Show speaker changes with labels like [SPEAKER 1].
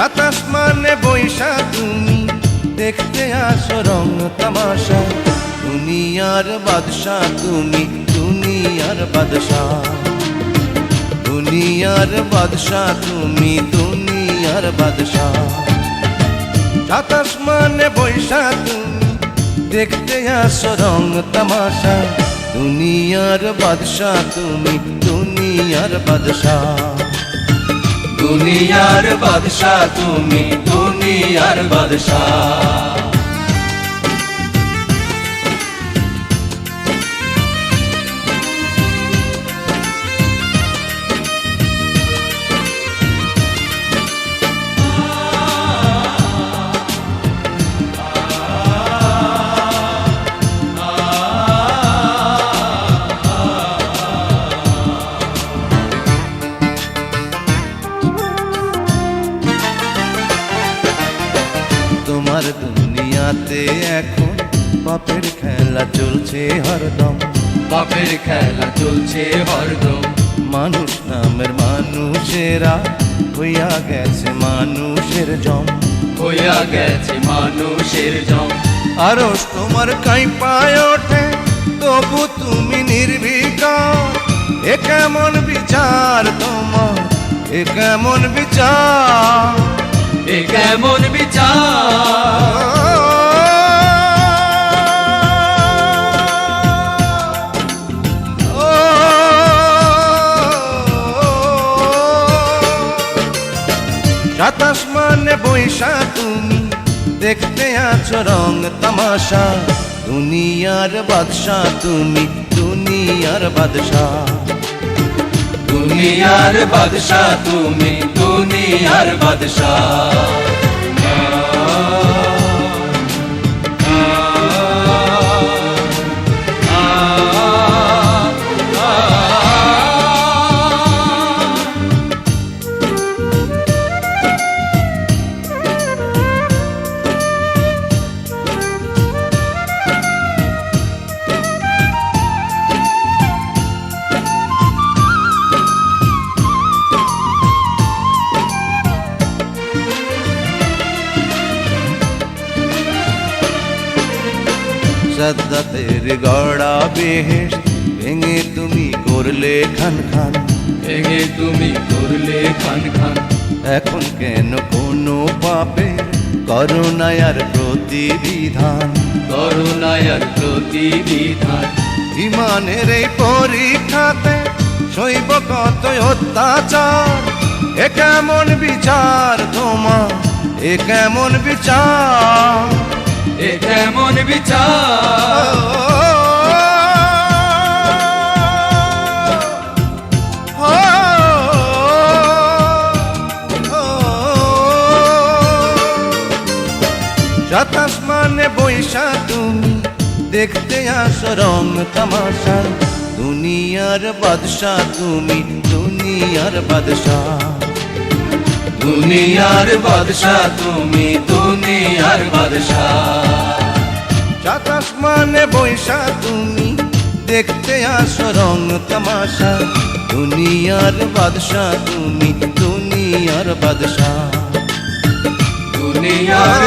[SPEAKER 1] রাত আসমানে বৈশা তুমি দেখতে আসো রং তামাশা। দুনিয়ার বাদশাহ তুমি, দুনিয়ার বাদশাহ। দুনিয়ার বাদশাহ তুমি, দুনিয়ার বাদশাহ। রাত আসমানে বৈশা তুমি দেখতে আসো রং তামাশা। দুনিয়ার বাদশাহ তুমি, দুনিয়ার বাদশাহ।
[SPEAKER 2] দুনিয়ার বাদশাহ তুমি দুনিয়ার বাদশাহ।
[SPEAKER 1] তোমার দুনিয়াতে এখন বাপের খেলা চলছে হরদম।
[SPEAKER 2] বাপের খেলা চলছে হরদম।
[SPEAKER 1] মানুষ নামের মানুষেরা হইয়া গেছে মানুষের জম।
[SPEAKER 2] হইয়া গেছে মানুষের জম।
[SPEAKER 1] আরও তোমার কাই পায় ওঠে তবু তুমি নির্বিকার এ কেমন বিচার তোমার এ কেমন বিচার?
[SPEAKER 2] এ কেমন বিচার
[SPEAKER 1] সাতাশ মানে বৈশা তুমি দেখতে আছো রং তামাশা দুনিয়ার বাদশাহ তুমি দুনিয়ার বাদশাহ
[SPEAKER 2] দুনিয়ার বাদশাহ তুমি দুনিয়ার বাদশাহ।
[SPEAKER 1] সদ্দাতের গড়া বেহেশ। ভেঙে তুমি করলে খান খান।
[SPEAKER 2] ভেঙে তুমি করলে খান খান।
[SPEAKER 1] এখন কেন কোনো পাপের করুণায়ার প্রতিবিধান।
[SPEAKER 2] করুণায়ার প্রতিবিধান।
[SPEAKER 1] ইমানের এই পরীক্ষাতে শৈব কত অত্যাচার? এ কেমন বিচার তোমার? এ কেমন বিচার?
[SPEAKER 2] এ কেমন বিচার?
[SPEAKER 1] সাতাশ মানে বৈশা তুমি দেখতে আসো রং তামাশা। দুনিয়ার বাদশাহ, তুমি দুনিয়ার বাদশাহ।
[SPEAKER 2] দুনিয়ার বাদশাহ তুমি দুনিয়ার বাদশাহ।
[SPEAKER 1] মানে বৈশা তুমি দেখতে আসো রং তামাশা। দুনিয়ার বাদশাহ তুমি দুনিয়ার বাদশাহ।
[SPEAKER 2] দুনিয়ার